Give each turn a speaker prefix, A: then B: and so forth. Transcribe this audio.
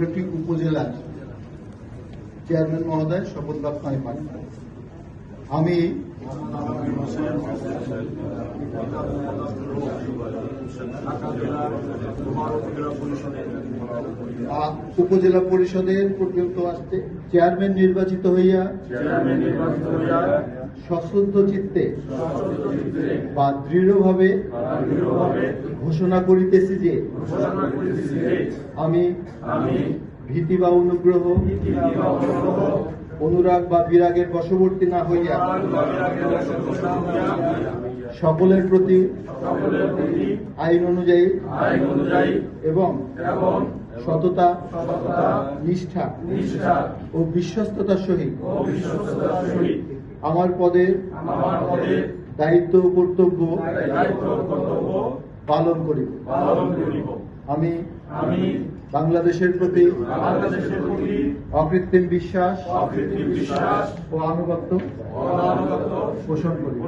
A: আঠারোটি উপজেলার চেয়ারম্যান মহোদয় শপথ লাভ পান। আমি উপজেলা পরিষদের পর্যন্ত আসতে চেয়ারম্যান নির্বাচিত হইয়া সশ্রদ্ধ চিত্তে বা দৃঢ়ভাবে ঘোষণা করিতেছি যে আমি ভীতি বা অনুগ্রহ অনুরাগ বা বিরাগের বশবর্তী না হইয়া সকলের প্রতি আইন অনুযায়ী এবং সততা নিষ্ঠা ও বিশ্বস্ততার সহিত আমার পদের দায়িত্ব ও কর্তব্য পালন করিব। আমি বাংলাদেশের প্রতি
B: বাংলাদেশের প্রতি
A: অকৃত্রিম বিশ্বাস
B: বিশ্বাস
A: ও আনুগত্য পোষণ করি।